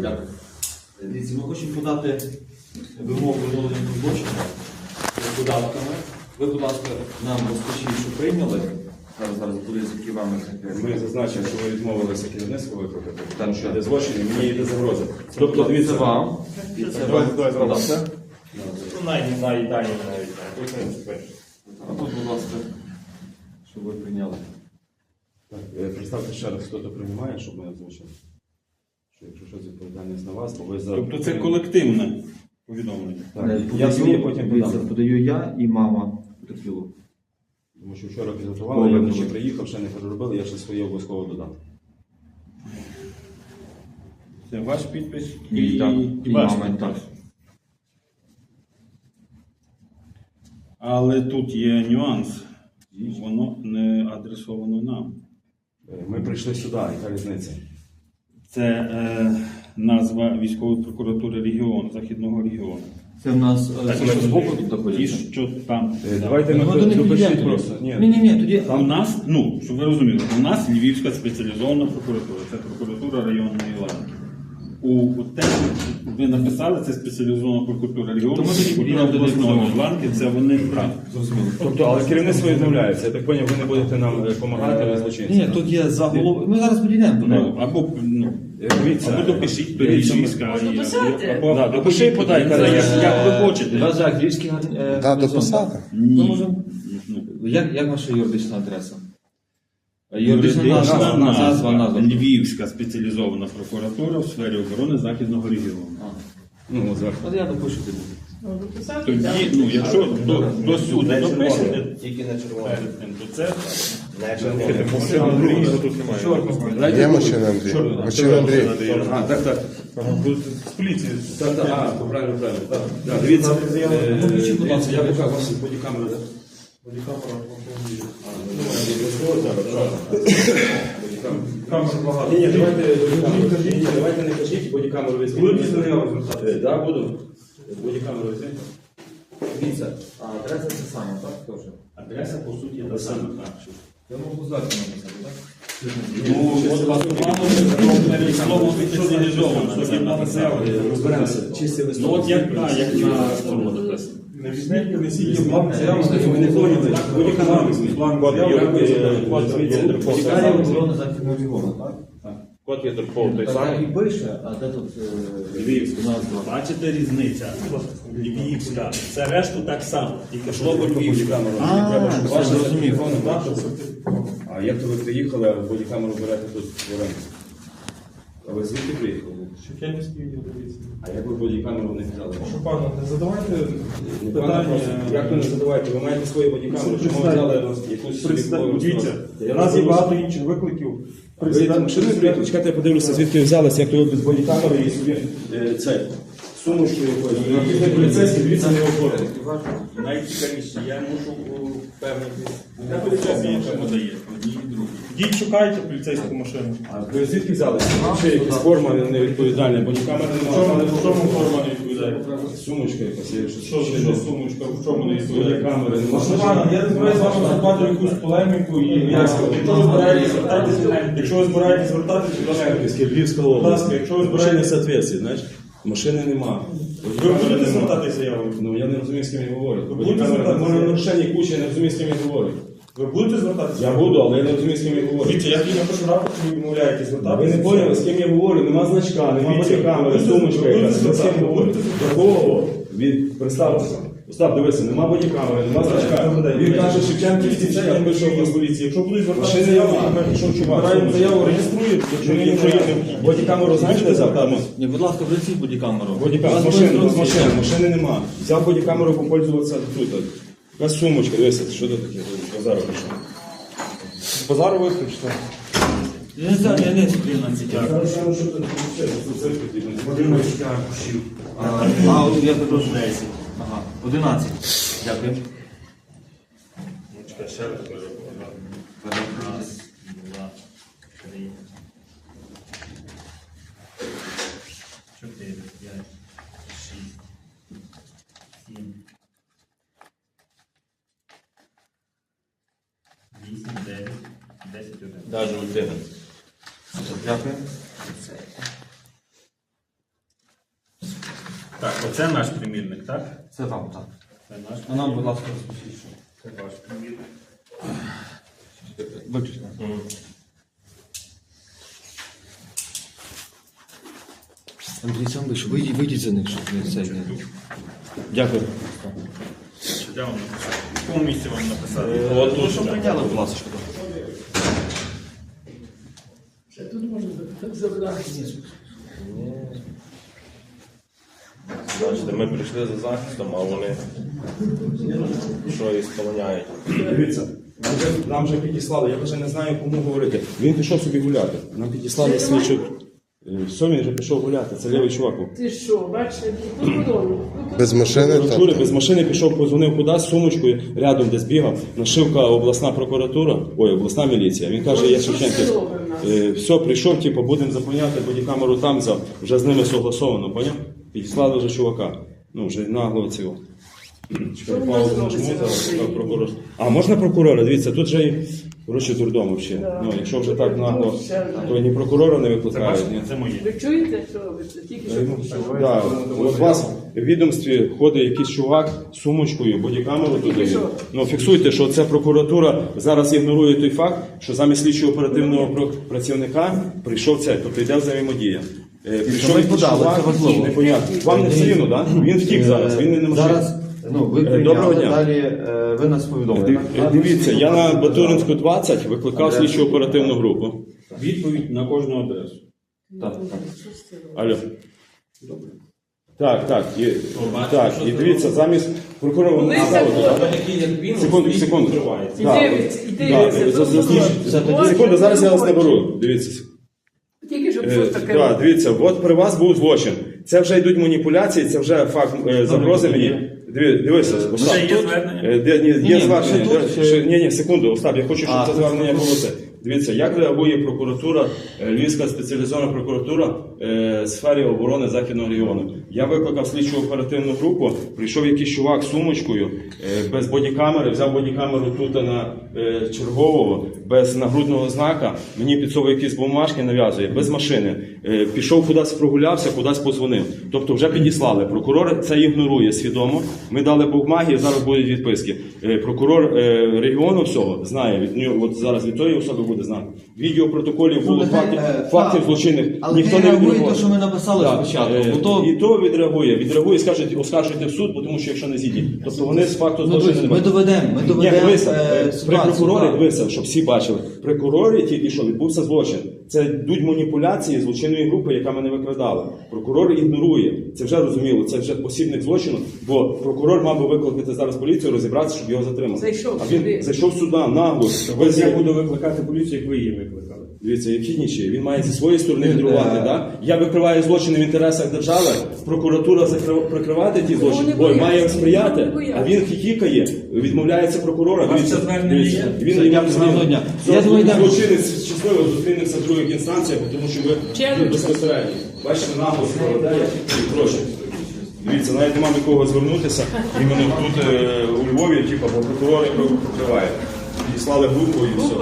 Дякую. Дивіться, ми хочемо подати вимогу відновлення злочину з податками. Ви, будь ласка, нам розкажіть, що прийняли. Зараз зараз буде звідки вами. Ми зазначили, що ви відмовилися керівництво викликати, тому що йде злочин і мені йде загроза. Тобто, дивіться, вам. І це вам давай, зробимо. подався. Ну, навіть навіть навіть. А тут, будь ласка, що ви прийняли. Так, е, представте ще раз, хто то приймає, щоб ми озвучили. Що якщо щось відповідальність на вас, бо ви за... Тобто це колективне повідомлення. Так, Е, я своє потім дивіться, подам. подаю я і мама потерпілу. Тому що вчора підготували, я вночі добре. приїхав, ще не переробили, я ще своє обов'язково додам. Це ваш підпис І, так, і ваш мама, підпис. так. Але тут є нюанс. Воно не адресовано нам. Е, Ми прийшли сюди, яка різниця? Це е, назва військової прокуратури регіону, західного регіону. Це в нас е, Так, це ми що, збоку тут Ті, знаходиться. що там. Е, да. Давайте ми до них допишіть підійдемо просто. Ні, Ні, ні, ні, тоді А в нас, ну, щоб ви розуміли, у нас Львівська спеціалізована прокуратура, це прокуратура районної ланки. У, у те, що ви написали, це спеціалізована прокуратура регіону, прокуратура підійдемо до обласної них. ланки, це вони зрозуміло. Тобто, але керівництво відмовляється. Я так поняв, ви не будете нам е, допомагати ви. Ні, тут є заголовок. Ми зараз підійдемо до Ну, нього. або, ну, Е, Дивіться, або допишіть і- писати. або, Да, або допиши і подай, як, як, як ви хочете. Вас Львівський гар- е, дописати. так? Ні. Ми Ну, Як, як ваша юридична адреса? Юридична назва, назва, назва. Львівська спеціалізована прокуратура в сфері оборони Західного регіону. А. Ну, от зараз. От я допишу тобі. Тоді, ну, якщо до, до суду допишете, Тільки не червоно. то це Не червоно. Чорно. Є машина Андрій? Машина Андрій. А, так, так. з поліції. Так, так, а, правильно, правильно. Так, дивіться, е, ласка. я покажу вашу бодікамеру, так? Ні, ні, давайте. Ні, давайте не кажіть, бодікамеру візьміть. Будете заяву звертати? Так, буду. Бодікамеру візьміть. Дивіться, а адреса це саме, так? Теж. Адреса, по суті, та сама. Я можу здати написати, так? Ну, от вас слово спеціалізовано, що є на заяву. Розберемося. Ну, от як, так, як на цьому написано. Ви не поняли. Бодікамеру візьміть. Код є, е, код є Інтерпол. Чекає оборони західного регіону, так? Код є той Так самий. і пише, а де тут е, Львівська. назва? Бачите різниця? Львівська. Це решту так само. Тільки слово Львівська. Ваше зрозумів. А як то ви приїхали, а бодікамеру берете тут в оренду? А ви звідки приїхали? Шевченківський відділ поліції. А як ви бодікамеру не взяли? Прошу пана, не задавайте пане питання. просто, Як ви не задавайте? Ви маєте свої бодікамери, чому ви взяли якусь Представ- Дивіться, у нас є багато інших викликів. Ви приїхали, чекайте, я подивлюся, звідки ви взялися, як то ви без бодікамери і собі е, це, сумочку якоюсь. І поліцейські, дивіться, не оформили. Найцікавіше, я мушу впевнитись. Я поліцейський іншим подає. Одні і другі. Йдіть, шукайте поліцейську машину. А ви звідки взялися? Ще якась форма невідповідальна, бодікамери В чому, немає. в чому форма не відповідає? Сумочка якась, є. Що за що сумочка, в чому не відповідає? Немає. пана, я не збираюся з вами запати якусь полеміку і якщо ви збираєтесь звертатися, якщо ви збираєтесь звертатися, будь ласка, Львівська область. якщо ви збираєтесь, знаєш? Машини нема. ви будете звертатися заявою? Ну я не розумію, з ким я говорю. Ви будете Бодікамери, звертатися? може нарушення куча, я не розумію, з ким я говорю. Ви будете звертатися? Я буду, але я не розумію, з ким я говорю. Дивіться, я тоді напишу рапорт, що ви відмовляєтесь звертатися. ви не поняли, з ким я говорю, нема значка, нема Дивіться, камери, ви сумочка будете якась. Ви з ким звертати, говорите? До кого? Від представтеся. Остап, дивися, нема бодікамери, нема значка. Він каже, Шевченківці, це я пишу в поліції. Якщо будуть звертатися Машини заяву, нема. Чувак, сумочка. заяву, реєструють, якщо є. Бодікамеру знаєте, завтра? Ні, будь ласка, включіть бодікамеру. Бодікамеру, Вас машини, машини, машини нема. Взяв бодікамеру попользуватися тут. Якась сумочка, дивися, що це таке? Базару пішов. З базару виключно. Я не знаю, я не сплю на ці тяги. А, а, я тебе 10. Ага, 11. Дякую. Чекай, ще раз кажу. Раз, два, три. Чотири, п'ять, шість, сім. Вісім, дев'ять, десять, один. Даже 11. Дякую. Так, оце наш примірник, так? Це вам так. Це наш. А нам, будь ласка, розпишіть. що. Це ваш примірник. Виключно. Андрій, сам вийшов, вийдіть, вийдіть за них, щоб не цей не. Дякую. Де вам написати? В якому місці вам написати? От, ну, що прийняли, будь ласка. Бачите, ми прийшли за захистом, а вони що і сполоняють. Дивіться, нам вже, нам вже підіслали, я вже не знаю, кому говорити. Він пішов собі гуляти. Нам підіслали слідчу. Е, Все, він вже пішов гуляти. Це лівий чувак. був. Ти що, бачиш, по дорогу. Без машини Прокуратури без машини пішов, позвонив кудись з сумочкою, рядом десь бігав. Нашивка обласна прокуратура, ой, обласна міліція. Він каже, я Шевченків. робить в нас? Е, все, прийшов, типу, будемо заповняти, бодікамеру там взяв. Вже з ними согласовано, поняв? Підіслали вже чувака. Ну, вже нагло цього. Чекай, паузу нажму, зараз прокурор. А можна прокурора? Дивіться, тут же і коротше дурдом взагалі. Ну, якщо вже так нагло, то ні прокурора не викликають. ні. Це моє. Ви чуєте, що робиться? Тільки що пішов. Да, от у вас в відомстві ходить якийсь чувак з сумочкою, бодікамеру туди. що? Ну фіксуйте, що це прокуратура зараз ігнорує той факт, що замість слідчого оперативного про- працівника прийшов цей, тобто йде взаємодія. Е, Прийшов якийсь подали, чувак, це важливо. непонятно. Вам не все рівно, так? Він втік зараз, він не машині. Зараз, ну, ви Е, прийняли, доброго дня. далі е, ви нас повідомили. Див- Дивіться, я на Батуринську 20 викликав слідчу оперативну групу. Відповідь на кожну адресу. Так, так. Алло. Так, так, і, так, і дивіться, замість прокурора було? так? Секунду, секунду. І за- за- за- Секунду, зараз я вас бачиш. наберу. Дивіться. Тільки що Е, щось таке. Так, дивіться, от при вас був злочин. Це вже йдуть маніпуляції, це вже факт е, загрози мені. Диви- Дивися, Остап. Ще є звернення? Е, де- ні, Є звернення. Ні, ні, секунду, Остап, я хочу, щоб це звернення було це. Дивіться, як реагує прокуратура, е, Львівська спеціалізована прокуратура е, в сфері оборони Західного регіону. Я викликав слідчу оперативну групу, прийшов якийсь чувак з сумочкою, е, без бодікамери, взяв бодікамеру тут на чергового, без нагрудного знака, мені підсовує якісь бумажки, нав'язує, без машини. Пішов кудись прогулявся, кудись позвонив. Тобто вже підіслали. Прокурор це ігнорує свідомо. Ми дали бумаги, зараз будуть відписки. Прокурор регіону всього знає, від нього, от зараз від тої особи буде знати. Відео протоколів було фактів, е, фактів так. злочинних. Але Ніхто не не реагує те, що ми написали Так, спочатку, е, бо то- І то відреагує. Відреагує, скажуть, оскаржуйте в суд, бо тому що якщо не згідні. Тобто вони з факту Ну, злочину дивіться, не ми бачать. доведемо, ми Ні, доведемо дивися, е, е, при ситуацію, прокурорі так. дивися, щоб всі бачили. При прокурорі тільки що відбувся злочин. Це йдуть маніпуляції злочинної групи, яка мене викрадала. Прокурор ігнорує. Це вже розуміло, це вже посібник злочину, бо прокурор мав би викликати зараз поліцію, розібратися, щоб його затримали. Зайшов а він сюди. зайшов сюди, нагло. Ось я буду викликати поліцію, як ви її викликали. Дивіться, які нічі. Він має зі своєї сторони відреагувати. Е, Да? Я викриваю злочини в інтересах держави, прокуратура закрив- прикривати ті злочини, Вони ой, бояться. має сприяти, а він хіхікає, відмовляється прокурора. Дивіться, дивіться. Він гарного дня. Злочинець щасливо зустрінемося в других інстанціях, тому що ви безпосередньо. Бачите, наголос скоротає і проще. Дивіться, навіть немає до кого звернутися. Іменно тут е, у Львові, типу, бо прокурори прикривають. І слали групу і все.